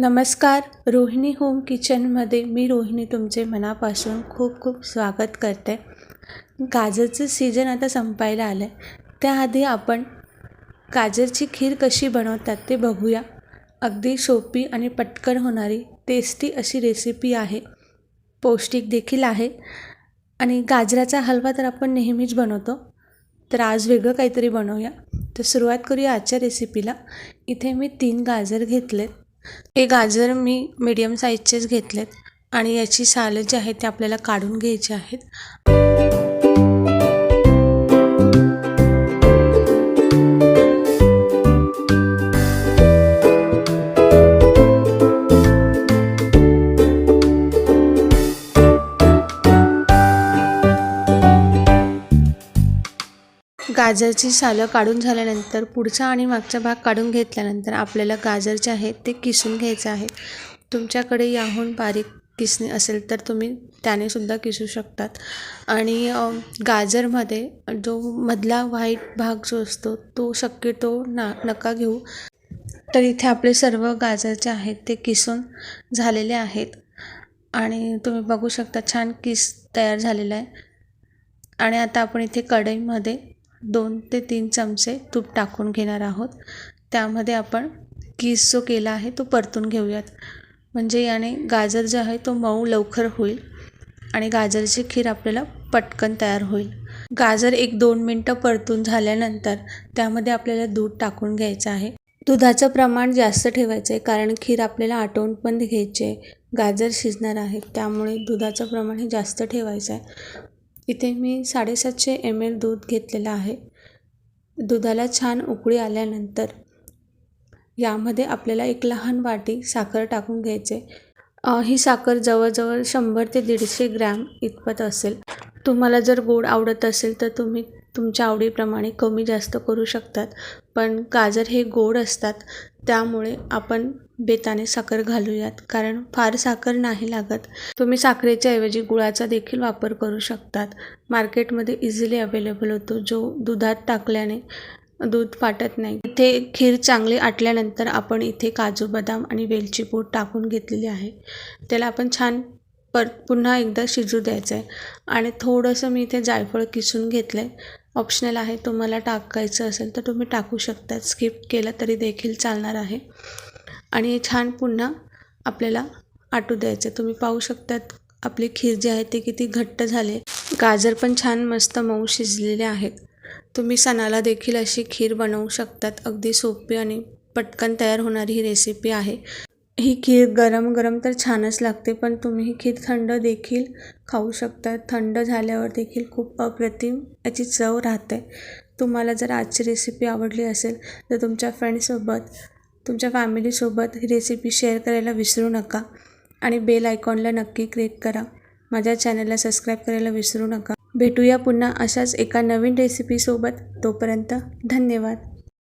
नमस्कार रोहिणी होम किचनमध्ये मी रोहिणी तुमचे मनापासून खूप खूप स्वागत करते. गाजरचं सीजन आता संपायला आलं आहे त्याआधी आपण गाजरची खीर कशी बनवतात ते बघूया. अगदी सोपी आणि पटकन होणारी टेस्टी अशी रेसिपी आहे. पौष्टिक देखील आहे. आणि गाजराचा हलवा तर आपण नेहमीच बनवतो. तर आज वेगळं काहीतरी बनवूया. तर सुरुवात करूया आजच्या रेसिपीला इथे मी तीन गाजर घेतलेत. हे गाजर मी मीडियम साईजचेच घेतलेत आणि याची सालं जी आहे ते आपल्याला काढून घ्यायची आहेत. गाजरची सालं काढून झाल्यानंतर पुढचा आणि मागचा भाग काढून घेतल्यानंतर आपल्याला गाजर जे आहे ते किसून घ्यायचं आहे. तुमच्याकडे याहून बारीक किसणी असेल तर तुम्ही त्याने सुद्धा किसू शकतात. आणि गाजरमध्ये जो मधला व्हाईट भाग जो असतो तो शक्यतो ना नका घेऊ. तर इथे आपले सर्व गाजर जे आहेत ते किसून झालेले आहेत. आणि तुम्ही बघू शकता छान किस तयार झालेला आहे. आणि आता आपण इथे कढईमध्ये दोन ते तीन चमचे तूप टाकून घेणार आहोत. त्यामध्ये आपण किस जो केला आहे तो परतून घेऊयात. म्हणजे याने गाजर जो आहे तो मऊ लवकर होईल आणि गाजरची खीर आपल्याला पटकन तयार होईल. गाजर एक दोन मिनटं परतून झाल्यानंतर त्यामध्ये आपल्याला दूध टाकून घ्यायचं आहे. दुधाचं प्रमाण जास्त ठेवायचं आहे कारण खीर आपल्याला आटवून पण घ्यायची आहे गाजर शिजणार आहे त्यामुळे दुधाचं प्रमाण हे जास्त ठेवायचं आहे इथे मी साडेसातशे एम एल दूध घेतलेलं आहे. दुधाला छान उकळी आल्यानंतर यामध्ये आपल्याला एक लहान वाटी साखर टाकून घ्यायचे. ही साखर जवळजवळ शंभर ते दीडशे ग्रॅम इतपत असेल. तुम्हाला जर गोड आवडत असेल तर तुम्ही तुमच्या आवडीप्रमाणे कमी जास्त करू शकतात. पण गाजर हे गोड असतात त्यामुळे आपण बेताने साखर घालूयात कारण फार साखर नाही लागत. तुम्ही साखरेच्या ऐवजी गुळाचा देखील वापर करू शकतात. मार्केटमध्ये इझिली अवेलेबल होतो जो दुधात टाकल्याने दूध फाटत नाही. इथे खीर चांगली आटल्यानंतर आपण इथे काजू बदाम आणि वेलची पूड टाकून घेतलेली आहे. त्याला आपण छान पर पुन्हा एकदा शिजू द्यायचं आहे आणि थोडंसं मी इथे जायफळ किसून घेतलं आहे ऑप्शनल आहे तुम्हाला टाकायचं असेल तर तुम्ही टाकू शकता. स्किप केलं तरी देखील चालणार आहे. आणि छान पुन्हा आपल्याला आटू द्यायचं. तुम्ही पाहू शकतात आपली खीर जी आहे ती किती घट्ट झाले. गाजर पण छान मस्त मऊ शिजलेले आहेत. तुम्ही सणाला देखील अशी खीर बनवू शकतात. अगदी सोपी आणि पटकन तयार होणारी ही रेसिपी आहे. ही खीर गरम गरम तर छानच लागते पण तुम्ही ही खीर थंड देखील खाऊ शकता. थंड झाल्यावर देखील खूप अप्रतिम याची चव राहते. तुम्हाला जर आजची रेसिपी आवडली असेल तर तुमच्या फ्रेंडसोबत तुमच्या फॅमिलीसोबत ही रेसिपी शेअर करायला विसरू नका आणि बेल आयकॉनला नक्की क्लिक करा. माझ्या चॅनलला सबस्क्राईब करायला विसरू नका. भेटूया पुन्हा अशाच एका नवीन रेसिपीसोबत. तोपर्यंत धन्यवाद.